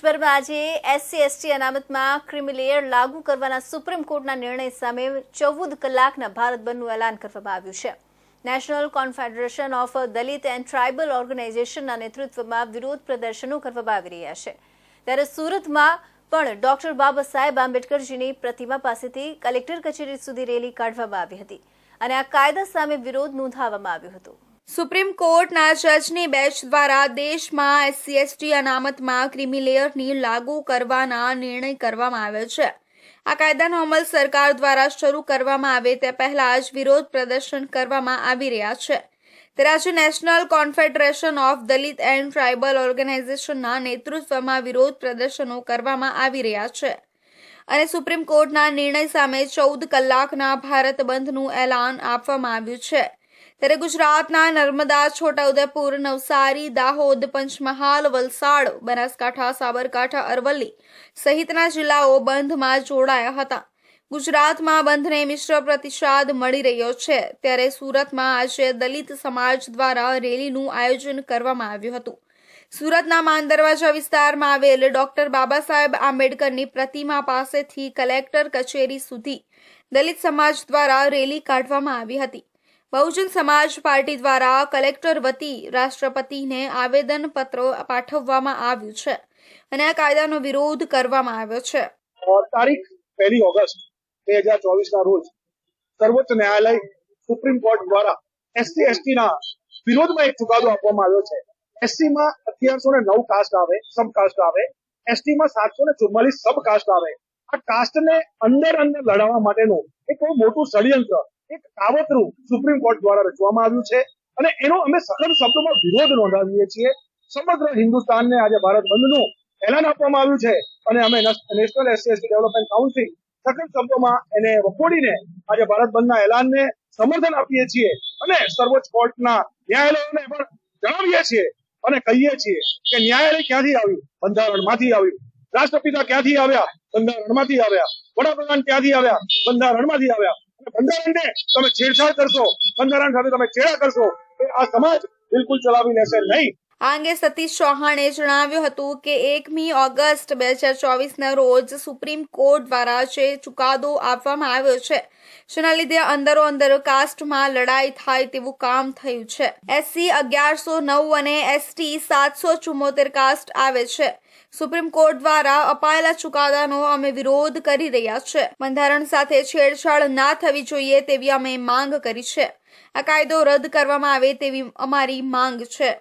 દેશભરમાં આજે SC, ST અનામતમાં creamy layer લાગુ કરવાના સુપ્રીમ કોર્ટના નિર્ણય સામે ચૌદ કલાકના ભારત બંધનું એલાન કરવામાં આવ્યું છે. National confederation of Dalit and tribal ઓર્ગેનાઇઝેશનના નેતૃત્વમાં વિરોધ પ્રદર્શનો કરવામાં આવી રહ્યા છે. ત્યારે સુરતમાં પણ ડોક્ટર બાબા સાહેબ આંબેડકરજીની પ્રતિમા પાસેથી કલેક્ટર કચેરી સુધી રેલી કાઢવામાં આવી હતી અને આ કાયદા સામે વિરોધ નોંધાવવામાં આવ્યો હતો. સુપ્રીમ કોર્ટના જજની બેચ દ્વારા દેશમાં એસસી એસટી અનામતમાં ક્રિમિલેયરની લાગુ કરવાના નિર્ણય કરવામાં આવ્યો છે. આ કાયદાનો અમલ સરકાર દ્વારા શરૂ કરવામાં આવે તે પહેલા જ વિરોધ પ્રદર્શન કરવામાં આવી રહ્યા છે. તે રાજ્ય national confederation of Dalit and tribal ઓર્ગેનાઇઝેશનના નેતૃત્વમાં વિરોધ પ્રદર્શનો કરવામાં આવી રહ્યા છે. અને સુપ્રીમ કોર્ટના નિર્ણય સામે ચૌદ કલાકના ભારત બંધનું એલાન આપવામાં આવ્યું છે. ત્યારે ગુજરાતના નર્મદા, છોટાઉદેપુર, નવસારી, દાહોદ, પંચમહાલ, વલસાડ, બનાસકાંઠા, સાબરકાંઠા, અરવલ્લી સહિતના જિલ્લાઓ બંધમાં જોડાયા હતા. ગુજરાતમાં બંધને મિશ્ર પ્રતિસાદ મળી રહ્યો છે. ત્યારે સુરતમાં આજે દલિત સમાજ દ્વારા રેલીનું આયોજન કરવામાં આવ્યું હતું. સુરતના માન દરવાજા વિસ્તારમાં આવેલ ડોક્ટર બાબા સાહેબ આંબેડકરની પ્રતિમા પાસેથી કલેક્ટર કચેરી સુધી દલિત સમાજ દ્વારા રેલી કાઢવામાં આવી હતી. બહુજન સમાજ પાર્ટી દ્વારા કલેક્ટર વતી રાષ્ટ્રપતિને આવેદનપત્ર પાઠવવામાં આવ્યું છે અને આ કાયદાનો વિરોધ કરવામાં આવ્યો છે. તારીખ પહેલી ઓગસ્ટ બે હજાર ચોવીસ ના રોજ સર્વોચ્ચ ન્યાયાલય સુપ્રીમ કોર્ટ દ્વારા એસટી એસટી ના વિરોધમાં એક ચુકાદો આપવામાં આવ્યો છે. એસટી માં અગિયારસો ને નવ કાસ્ટ આવે સબકાસ્ટ આવે. એસટી માં સાતસો ને ચુમ્માલીસ સબકાસ્ટ આવે. આ કાસ્ટ ને અંદર અંદર લડાવવા માટેનું એક બહુ મોટું ષડયંત્ર એક કાવતરું સુપ્રીમ કોર્ટ દ્વારા રચવામાં આવ્યું છે અને એનો અમે સખત શબ્દોમાં વિરોધ નોંધાવીએ છીએ. સમગ્ર હિન્દુસ્તાનને આજે ભારત બંધનું એલાન આપવામાં આવ્યું છે અને અમે નેશનલ એસસી ડેવલપમેન્ટ કાઉન્સિલ સખત શબ્દોમાં એને વખોડીને આજે ભારત બંધના એલાનને સમર્થન આપીએ છીએ અને સર્વોચ્ચ કોર્ટના ન્યાયાલયોને પણ જણાવીએ છીએ અને કહીએ છીએ કે ન્યાયાલય ક્યાંથી આવ્યું? બંધારણમાંથી આવ્યું. રાષ્ટ્રપિતા ક્યાંથી આવ્યા? બંધારણમાંથી આવ્યા. વડાપ્રધાન ક્યાંથી આવ્યા? બંધારણમાંથી આવ્યા. બંધારણને તમે છેડછાડ કરશો બંધારણ સાથે તમે ચેડા કરશો તો આ સમાજ બિલકુલ ચલાવી લેશે નહીં. આ અંગે સતીશ ચૌહાણે જણાવ્યું હતું કે એકમી ઓગસ્ટ બે હજાર ચોવીસના રોજ સુપ્રીમ કોર્ટ દ્વારા જે ચુકાદો આપવામાં આવ્યો છે, જેના લીધે અંદરો અંદર કાસ્ટમાં લડાઈ થાય તેવું કામ થયું છે. એસસી અગિયારસો નવ અને એસટી સાતસો ચુમ્મોતેર કાસ્ટ આવે છે. સુપ્રીમ કોર્ટ દ્વારા અપાયેલા ચુકાદાનો અમે વિરોધ કરી રહ્યા છે. બંધારણ સાથે છેડછાડ ના થવી જોઈએ તેવી અમે માંગ કરી છે. આ કાયદો રદ કરવામાં આવે તેવી અમારી માંગ છે.